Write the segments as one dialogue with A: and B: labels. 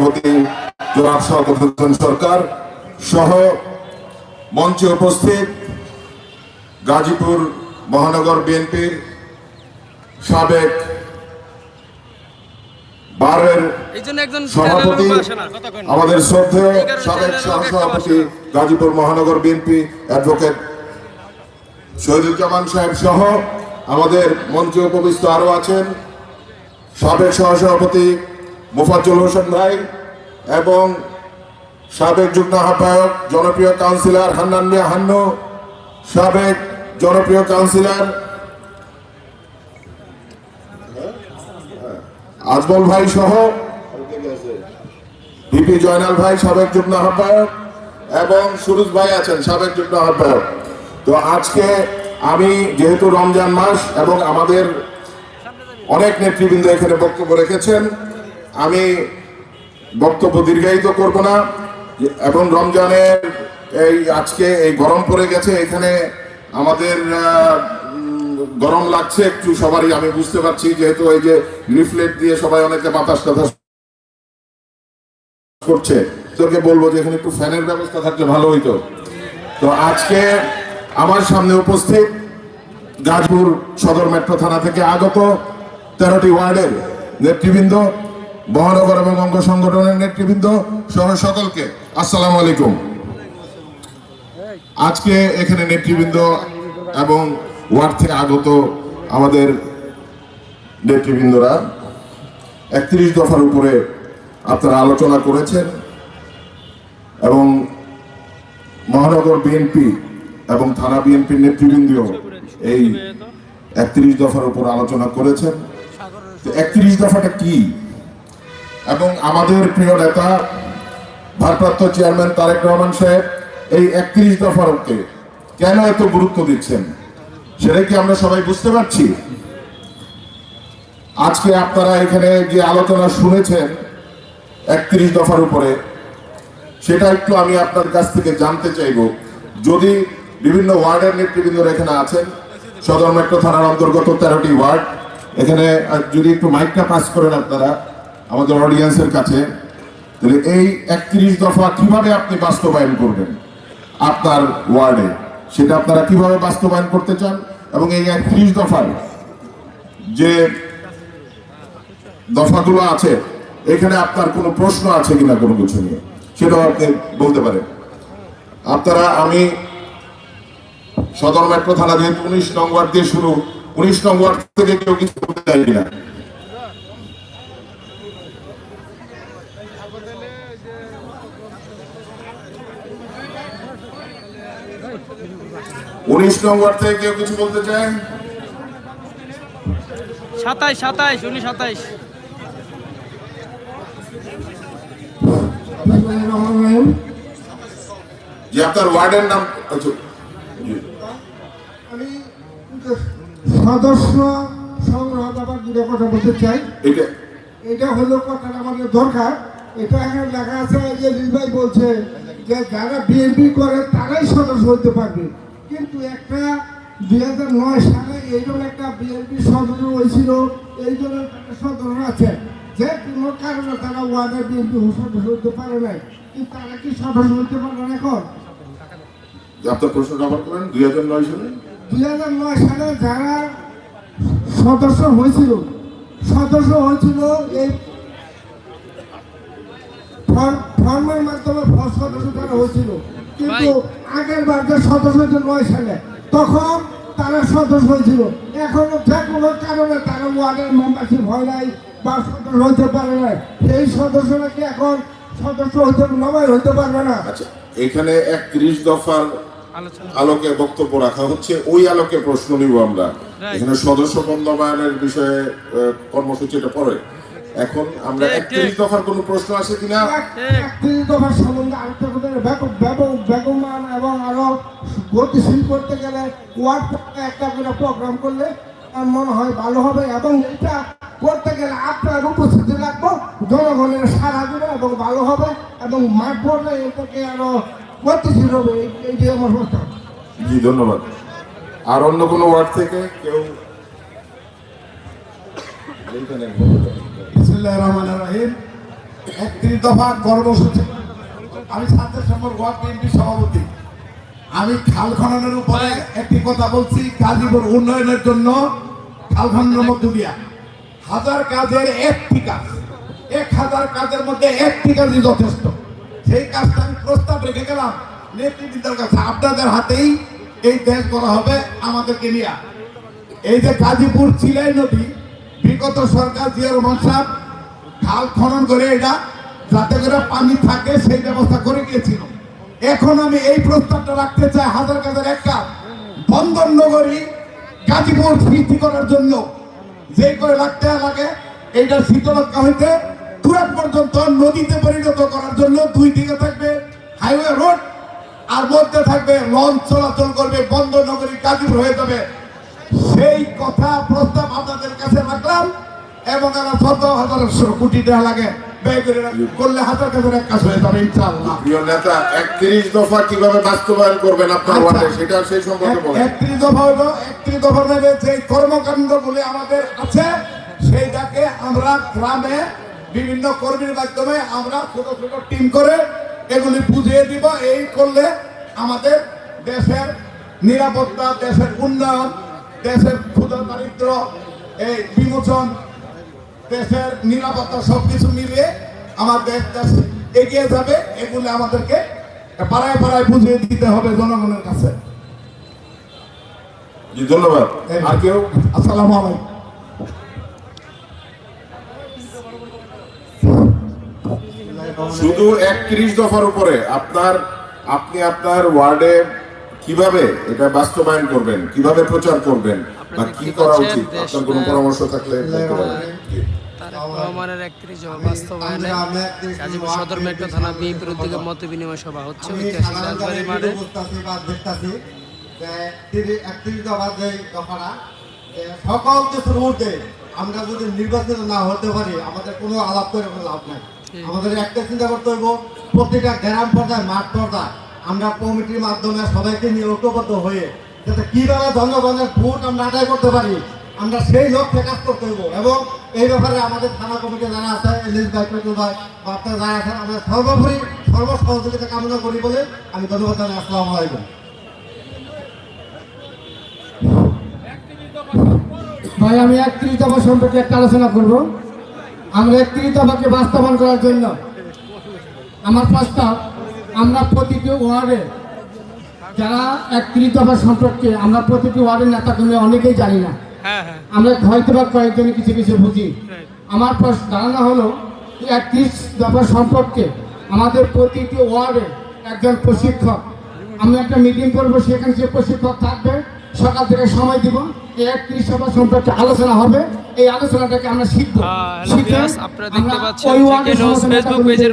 A: সভাপতি জনাব শওকত হোসেন সরকার সহ মঞ্চে উপস্থিত গাজীপুর মহানগর বিএনপির সাবেক বারের সভাপতি। আমাদের শ্রদ্ধেয় সাবেক
B: চ্যানেলের
A: সহ সভাপতি গাজীপুর মহানগর বিএনপি অ্যাডভোকেট শহীদুজ্জামান সাহেব সহ আমাদের মঞ্চে উপবিষ্ট আরও আছেন সাবেক সহসভাপতি মুফাজ্জল হোসেন ভাই এবং সাবেক যুগ্ম আহ্বায়ক, জনপ্রিয় কাউন্সিলর হান্নান মিয়া হান্নু, সাবেক জনপ্রিয় কাউন্সিলর আজমল ভাই সহ ভিপি জয়নাল ভাই, সাবেক যুগ্ম আহ্বায়ক এবং সুরুজ ভাই আছেন, সাবেক যুগ্ম আহ্বায়ক। তো আজকে আমি যেহেতু রমজান মাস এবং আমাদের অনেক নেতৃবৃন্দ এখানে বক্তব্য রেখেছেন আমি বক্তব্য দীর্ঘায়িত করব না। এবং রমজানের এই আজকে এই গরম পড়ে গেছে, এখানে আমাদের গরম লাগছে একটু সবারই, আমি বুঝতে পারছি যেহেতু এই যে লিফলেট দিয়ে সবাই অনেকে বাতাস টাতাস করছে। তোকে বলব যে এখানে একটু ফ্যানের ব্যবস্থা থাকলে ভালো হইতো। তো আজকে আমার সামনে উপস্থিত গাজপুর সদর মেট্রো থানা থেকে আগত তেরোটি ওয়ার্ডের নেতৃবৃন্দ। মহানগর এবং অঙ্গ সংগঠনের নেতৃবৃন্দ সহ সকলকে আসসালামু আলাইকুম। আজকে এখানে নেতৃবৃন্দ এবং ওয়ার্ড থেকে আগত আমাদের নেতৃবৃন্দরা একত্রিশ দফার উপরে আপনারা আলোচনা করেছেন এবং মহানগর বিএনপি এবং থানা বিএনপির নেতৃবৃন্দ এই একত্রিশ দফার উপর আলোচনা করেছেন। একত্রিশ দফাটা কি? এবং আমাদের প্রিয় নেতা, ভারপ্রাপ্ত চেয়ারম্যান তারেক রহমান সাহেব, এই একত্রিশ দফারকে কেন এত গুরুত্ব দিচ্ছেন? সেটা কি আমরা সবাই বুঝতে পারছি? আজকে আপনারা এখানে যে আলোচনা শুনেছেন একত্রিশ দফার উপরে, সেটা একটু আমি আপনার কাছ থেকে জানতে চাইব। যদি বিভিন্ন ওয়ার্ডের নেতৃবৃন্দরা এখানে আছেন, সদর মেট্রো থানার অন্তর্গত তেরোটি ওয়ার্ড, এখানে যদি একটু মাইকটা পাস করেন আপনারা আমাদের অডিয়েন্সের কাছে, তাহলে এই একত্রিশ দফা কীভাবে আপনি বাস্তবায়ন করবেন আপনার ওয়ার্ডে? সেটা আপনারা কীভাবে বাস্তবায়ন করতে চান? এবং এই একত্রিশ দফার যে দফাগুলো আছে, এখানে আপনার কোনো প্রশ্ন আছে কিনা কোনো কিছু নিয়ে? সেটাও আপনি বলতে পারেন। আপনারা, আমি সদর মেট্রো থানা যেহেতু উনিশ নং ওয়ার্ড দিয়ে শুরু। উনিশ নং ওয়ার্ড থেকে কেউ কিছু বলতে চাই কিনা? উনিশ নং ওয়ার্ড থেকে কেউ কিছু বলতে চায়?
B: সাতাইশ সাতাইশ উনি সাতাইশ।
A: যে আপনার ওয়ার্ডের নাম আচ্ছা,
C: আমি সদস্য সংগ্রহ ব্যাপার দুটো কথা বলতে চাই।
A: এটা
C: এটা হলো কথাটা আমাদের দরকার। এটা এখানে লেখা আছে যে লিভাই বলছে যে যারা বিএনপি করে তারাই সদস্য হতে পারবে। কিন্তু একটা দুই হাজার নয় সালে এইরকম একটা বিএনপি সদস্য হয়েছিল এই জন্য একটা সদস্য আছে। যে কোনো কারণে তারা ওয়ার্ডের বিএনপি সদস্য হতে পারে নাই। কিন্তু তারা কি সদস্য হতে পারে না এখন?
A: আপনার প্রশ্নটা আবার করেন দুই হাজার নয় সালে?
C: দুই হাজার নয় সালে যারা সদস্য হয়েছিল সদস্য হয়েছিল এই ফর- ফর্মের মাধ্যমে সদস্য তারা হয়েছিল। কিন্তু আগের বার যে সদস্য হয়েছিল নয় সালে তখন তারা সদস্য হয়েছিল। এখনও যে কোনো কারণে তারা ওয়ার্ডের মেম্বারশিপ হয় নাই বা সদস্য হইতে পারে নাই। এই সদস্যরা কি এখন সদস্য হইতে নবাই হইতে পারবে না।
A: আচ্ছা এখানে একত্রিশ দফার আলোকে বক্তব্য রাখা হচ্ছে ওই আলোকে প্রশ্ন নিব আমরা। এখানে সদস্য বন্ধবায়নের বিষয়ে আহ, কর্মসূচিটা পরে। এখন আমরা একত্রিশ। দফার কোনো প্রশ্ন আছে কিনা?
C: একত্রিশ দফার সম্বন্ধে আরেকটা কথা ব্যাপক ব্যাপক বেগমান এবং আরও গতিশীল করতে গেলে ওয়ার্ড একটা করে প্রোগ্রাম করলে আমার মনে হয় ভালো হবে এবং এটা করতে গেলে আপনার উপস্থিতি রাখব জনগণের সারা দেবে এবং ভালো হবে এবং মাঠ পড়লে এটাকে আরও গতিশীল হবে এই- এইটাই আমার প্রস্তাব
A: জি ধন্যবাদ। আর অন্য কোনো ওয়ার্ড থেকে কেউ
D: বিএনপি সভাপতি। আমি খাল খননের উপরে একটি কথা বলছি, গাজীপুর উন্নয়নের জন্য খাল খননের মধ্য দিয়া হাজার কাজের একটি কাজ, এক হাজার কাজের মধ্যে একটি কাজই যথেষ্ট। সেই কাজটা আমি প্রস্তাব রেখে গেলাম। নেতৃবৃন্দের কাছে আপনাদের হাতেই এই দেশ করা হবে আমাদেরকে নিয়ে। এই যে গাজীপুর চিলাই নদী বিগত সরকার জিয়া রহমান সাহেব খাল খনন করে এটা, যাতে করে পানি থাকে, সেই ব্যবস্থা করে গিয়েছিল। এখন আমি এই প্রস্তাবটা রাখতে চাই হাজার কাজার এক কাজ বন্দর নগরী গাজীপুর সৃষ্টি করার জন্য। যে করে লাগতে লাগে, এইটা শীতলক্ষা হইতে তুরাক পর্যন্ত নদীতে পরিণত করার জন্য দুই দিকে থাকবে হাইওয়ে রোড আর মধ্যে থাকবে লঞ্চ চলাচল করবে বন্দর নগরী গাজীপুর হয়ে যাবে। সেই কথা প্রস্তাব এবং আমার চোদ্দ হাজার কোটি টাকা লাগে। ব্যয় করে করলে হাজার কাছের এক কাজ হয়ে যাবে ইনশাআল্লাহ।
A: প্রিয় নেতা একত্রিশ দফা কীভাবে বাস্তবায়ন করবেন আপনার
D: আচ্ছা।
A: ওয়ার্ডে সেটা সেই সম্পর্কে বলেন।
D: একত্রিশ দফা হলো একত্রিশ দফা নেবে যে কর্মকাণ্ড আমাদের আছে সেইটাকে আমরা গ্রামে বিভিন্ন কর্মীর মাধ্যমে আমরা ছোট ছোট টিম করে এগুলি বুঝিয়ে দিব। এই করলে আমাদের দেশের নিরাপত্তা দেশের উন্নয়ন দেশের ক্ষুদ্র দারিদ্র এই বিমোচন দেশের নিরাপত্তা সবকিছু মিলিয়ে আমার দেশ দেশ এগিয়ে যাবে এগুলো আমাদেরকে পাড়ায় পাড়ায় বুঝিয়ে দিতে হবে জনগণের কাছে।
A: জি ধন্যবাদ। আর কেউ?
D: আসসালামু আলাইকুম।
A: শুধু একত্রিশ দফার উপরে আপনার আপনি আপনার ওয়ার্ডে কীভাবে এটা বাস্তবায়ন করবেন কীভাবে প্রচার করবেন বা কি করা উচিত? আপনার কোনো পরামর্শ থাকলে
B: রহমানের একত্রিশ বাস্তবায়নে গাজীপুর সদর মেট্রো থানা বিএনপির উদ্যোগে মত বিনিময় সভা হচ্ছে ঐতিহাসিক মাঠে।
E: সকল ঊর্ধ্বে আমরা যদি নির্বাচিত না হতে পারি আমাদের কোনো আলাপ করে কোনো লাভ নাই। আমাদের একটা চিন্তা করতে হইব প্রতিটা গ্রাম পর্যায়ে মাঠ পর্যায়ে আমরা কমিটির মাধ্যমে সবাইকে নিয়ে ঐক্যবদ্ধ হয়ে যাতে কীভাবে জনগণের ভোট আমরা আদায় করতে পারি আমরা সেই লক্ষ্যে কাজ করতে হইব। এবং এই ব্যাপারে আমাদের থানা কমিটি যারা আছে এলিস ভাই ভাই বা আপনারা যারা আছেন, আমরা সর্বোপরি সর্বসহযোগিতা কামনা করি বলে আমি ধন্যবাদ জানাই। আসসালামু আলাইকুম।
C: ভাই, আমি একত্রিশ দফা সম্পর্কে একটা আলোচনা করব। আমরা একত্রিশ দফাকে বাস্তবায়ন করার জন্য আমার প্রস্তাব, আমরা প্রতিটি ওয়ার্ডে যারা একত্রিশ দফা সম্পর্কে, আমরা প্রতিটি ওয়ার্ডের নেতা নেতাকর্মী অনেকেই জানি না। আমরা হয়তো বা কয়েকজন কিছু কিছু বুঝি। আমার ধারণা হলো একত্রিশ দফা সম্পর্কে আমাদের প্রতিটি ওয়ার্ডে একজন প্রশিক্ষক। আমি একটা মিটিং করব সেখানে যে প্রশিক্ষক থাকবে সকাল থেকে সময় দিব। একত্রিশ সম্পর্কে আলোচনা হবে। এই আলোচনাটাকে আমরা শিখব
B: আপনারা দেখতে পাচ্ছেন ফেসবুক পেজের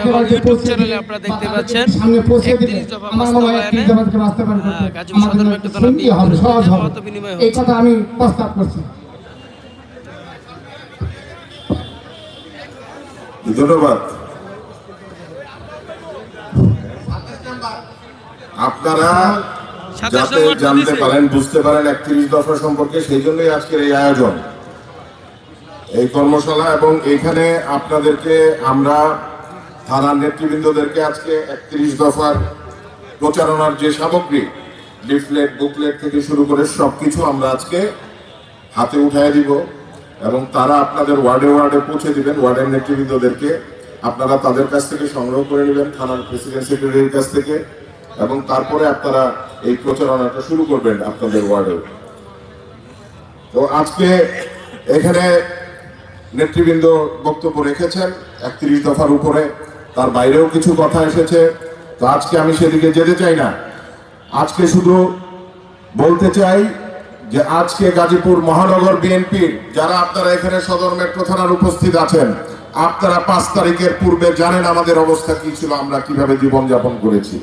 B: এবং ইউটিউব চ্যানেলে আপনারা দেখতে পাচ্ছেন।
C: সামনে পৌঁছে দিবে
B: 31 দফা
C: আমার
B: বাস্তবায়নে,
C: একত্রিশ দফাকে বাস্তবায়ন করতে
B: আহ, গাজীপুর
C: আমাদের
B: সদর
C: জন্য
B: মেট্রো থানা
C: সুবিধা হবে
B: বিএনপির
C: সহজ হবে।
B: মত বিনিময়
C: এই কথা আমি প্রস্তাব করছি।
A: ধন্যবাদ। আপনারা যাতে জানতে পারেন বুঝতে পারেন একত্রিশ দফা সম্পর্কে সেই জন্যই আজকের এই আয়োজন। এই কর্মশালা এবং এখানে আপনাদেরকে আমরা থানার নেতৃবৃন্দদেরকে আজকে একত্রিশ দফার প্রচারণার যে সামগ্রী লিফলেট বুকলেট থেকে শুরু করে সবকিছু আমরা আজকে হাতে উঠায় দিব এবং তারা আপনাদের ওয়ার্ডে ওয়ার্ডে পৌঁছে দিবেন ওয়ার্ডের নেতৃবৃন্দদেরকে। আপনারা তাদের কাছ থেকে সংগ্রহ করে নেবেন থানার প্রেসিডেন্ট সেক্রেটারির কাছ থেকে। এবং তারপরে আপনারা এই প্রচারণাটা শুরু করবেন আপনাদের ওয়ার্ডে। তো আজকে এখানে নেতৃবৃন্দ বক্তব্য রেখেছেন, একত্রিশ দফার উপরে। তার বাইরেও কিছু কথা এসেছে। তো আজকে আমি সেদিকে যেতে চাই না। আজকে শুধু বলতে চাই যে আজকে গাজীপুর মহানগর বিএনপির যারা আপনারা এখানে সদর মেট্রো থানার উপস্থিত আছেন, আপনারা পাঁচ তারিখের পূর্বে জানেন আমাদের অবস্থা কি ছিল, আমরা কীভাবে জীবনযাপন করেছি।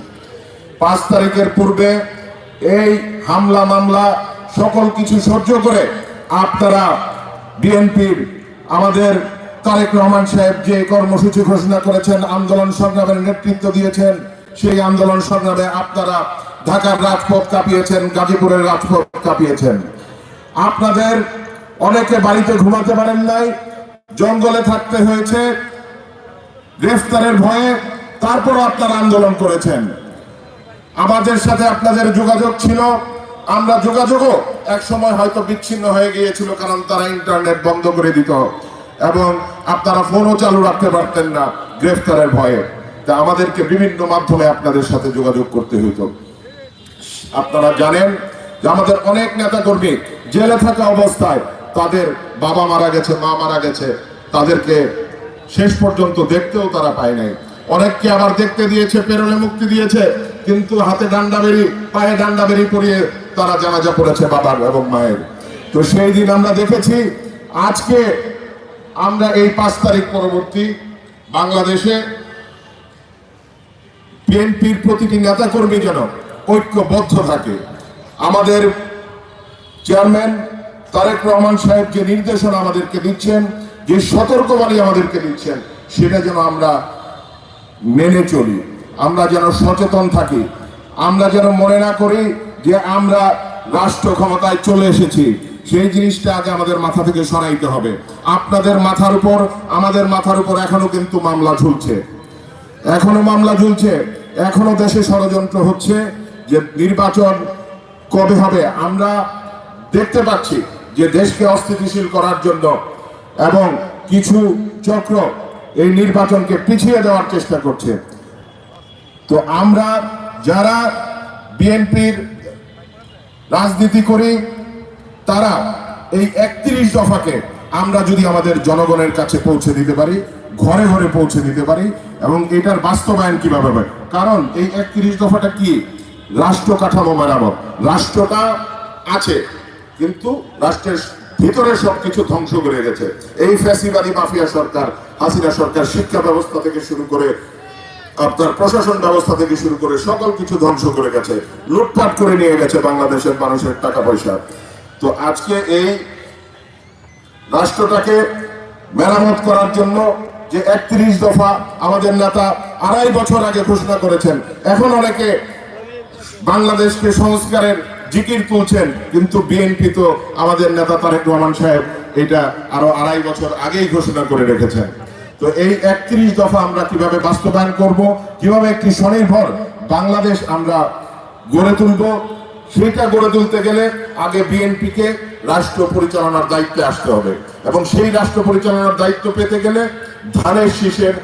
A: পাঁচ তারিখের পূর্বে এই হামলা, মামলা, সকল কিছু সহ্য করে আপনারা বিএনপির আমাদের তারেক রহমান সাহেব যে কর্মসূচি ঘোষণা করেছেন, আন্দোলন সংগ্রামের নেতৃত্ব দিয়েছেন, সেই আন্দোলন সংগ্রামে আপনারা ঢাকার রাজপথ কাঁপিয়েছেন, গাজীপুরের রাজপথ কাঁপিয়েছেন। আপনাদের অনেকে বাড়িতে ঘুমাতে পারেন নাই, জঙ্গলে থাকতে হয়েছে, গ্রেফতারের ভয়ে তারপরও আপনারা আন্দোলন করেছেন। আমাদের সাথে আপনাদের যোগাযোগ ছিল। আমরা যোগাযোগও এক সময় হয়তো বিচ্ছিন্ন হয়ে গিয়েছিল, কারণ তারা ইন্টারনেট বন্ধ করে দিত এবং আপনারা ফোনও চালু রাখতে পারতেন না গ্রেফতারের ভয়ে। তা আমাদেরকে বিভিন্ন মাধ্যমে আপনাদের সাথে যোগাযোগ করতে হতো আপনারা জানেন যে আমাদের অনেক নেতাকর্মী জেলে থাকা অবস্থায় তাদের বাবা মারা গেছে, মা মারা গেছে। তাদেরকে শেষ পর্যন্ত দেখতেও তারা পায় নাই। অনেককে আবার দেখতে দিয়েছে, পেরোলে মুক্তি দিয়েছে। কিন্তু হাতে ডান্ডা বেরি, পায়ে ডান্ডা বেরি পরিয়ে তারা জানাজা পড়েছে বাবার এবং মায়ের। তো সেই দিন আমরা দেখেছি, আজকে আমরা এই পাঁচ তারিখ পরবর্তী বাংলাদেশে বিএনপির প্রতিটি নেতাকর্মী যেন ঐক্যবদ্ধ থাকে। আমাদের চেয়ারম্যান তারেক রহমান সাহেব যে নির্দেশনা আমাদেরকে দিচ্ছেন, যে সতর্কবাণী আমাদেরকে দিচ্ছেন, সেটা যেন আমরা মেনে চলি। আমরা যেন সচেতন থাকি। আমরা যেন মনে না করি যে আমরা রাষ্ট্র ক্ষমতায় চলে এসেছি। সেই জিনিসটা আগে আমাদের মাথা থেকে সরাইতে হবে। আপনাদের মাথার উপর, আমাদের মাথার উপর এখনও কিন্তু মামলা ঝুলছে। এখনও মামলা ঝুলছে। এখনও দেশে ষড়যন্ত্র হচ্ছে যে নির্বাচন কবে হবে। আমরা দেখতে পাচ্ছি যে দেশকে অস্থিতিশীল করার জন্য এবং কিছু চক্র এই নির্বাচনকে পিছিয়ে দেওয়ার চেষ্টা করছে। তো আমরা যারা বিএনপির রাজনীতি করি, তারা এই একত্রিশ দফাকে আমরা যদি আমাদের জনগণের কাছে পৌঁছে দিতে পারি, ঘরে ঘরে পৌঁছে দিতে পারি, এবং এটার বাস্তবায়ন কীভাবে হবে? কারণ এই একত্রিশ দফাটা কি? রাষ্ট্র কাঠামো মেরামত রাষ্ট্রটা আছে, কিন্তু রাষ্ট্রের ভিতরে সবকিছু ধ্বংস করে গেছে। এই ফ্যাসিবাদী মাফিয়া সরকার, হাসিনা সরকার শিক্ষা ব্যবস্থা থেকে শুরু করে আপনার প্রশাসন ব্যবস্থা থেকে শুরু করে সকল কিছু ধ্বংস করে গেছে, লুটপাট করে নিয়ে গেছে বাংলাদেশের মানুষের টাকা পয়সা। তো আজকে এই রাষ্ট্রটাকে মেরামত করার জন্য যে একত্রিশ দফা আমাদের নেতা আড়াই বছর আগে ঘোষণা করেছেন, এখন অনেকে বাংলাদেশকে সংস্কারের জিকির তুলছেন, কিন্তু বিএনপি তো আমাদের নেতা তারেক রহমান সাহেব এটা আরও আড়াই বছর আগেই ঘোষণা করে রেখেছেন। তো এই একত্রিশ দফা আমরা কীভাবে বাস্তবায়ন করব, কীভাবে একটি স্বনির্ভর বাংলাদেশ আমরা গড়ে তুলব, সেটা গড়ে তুলতে গেলে আগে বিএনপিকে রাষ্ট্র পরিচালনার দায়িত্বে আসতে হবে। এবং সেই রাষ্ট্র পরিচালনার দায়িত্ব পেতে গেলে ধানের শীষের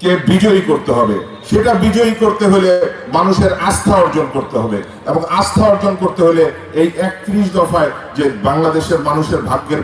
A: কে বিজয়ী করতে হবে। সেটা বিজয়ী করতে হলে মানুষের আস্থা অর্জন করতে হবে। এবং আস্থা অর্জন করতে হলে এই একত্রিশ দফায় যে বাংলাদেশের মানুষের ভাগ্যের